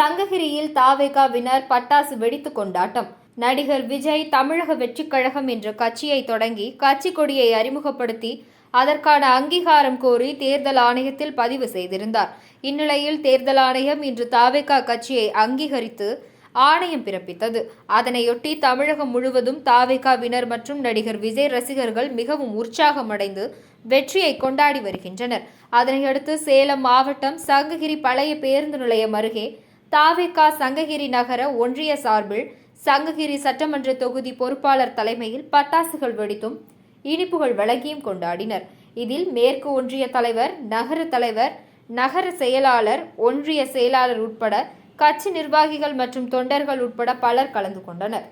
சங்ககிரியில் தாவேகாவினர் பட்டாசு வெடித்து கொண்டாட்டம். நடிகர் விஜய் தமிழக வெற்றிக் கழகம் என்ற கட்சியை தொடங்கி கட்சி கொடியை அறிமுகப்படுத்தி அதற்கான அங்கீகாரம் கோரி தேர்தல் ஆணையத்தில் பதிவு செய்திருந்தார். இந்நிலையில் தேர்தல் ஆணையம் இன்று தாவேகா கட்சியை அங்கீகரித்து ஆணையம் பிறப்பித்தது. அதனையொட்டி தமிழகம் முழுவதும் தாவேகாவினர் மற்றும் நடிகர் விஜய் ரசிகர்கள் மிகவும் உற்சாகமடைந்து வெற்றியை கொண்டாடி வருகின்றனர். அதனையடுத்து சேலம் மாவட்டம் சங்ககிரி பழைய பேருந்து நிலையம் அருகே தாவேகா சங்ககிரி நகர ஒன்றிய சார்பில் சங்ககிரி சட்டமன்ற தொகுதி பொறுப்பாளர் தலைமையில் பட்டாசுகள் வெடித்தும் இனிப்புகள் வழங்கியும் கொண்டாடினர். இதில் மேற்கு ஒன்றிய தலைவர் நகர தலைவர் நகர செயலாளர் ஒன்றிய செயலாளர் உட்பட கட்சி நிர்வாகிகள் மற்றும் தொண்டர்கள் உட்பட பலர் கலந்து கொண்டனர்.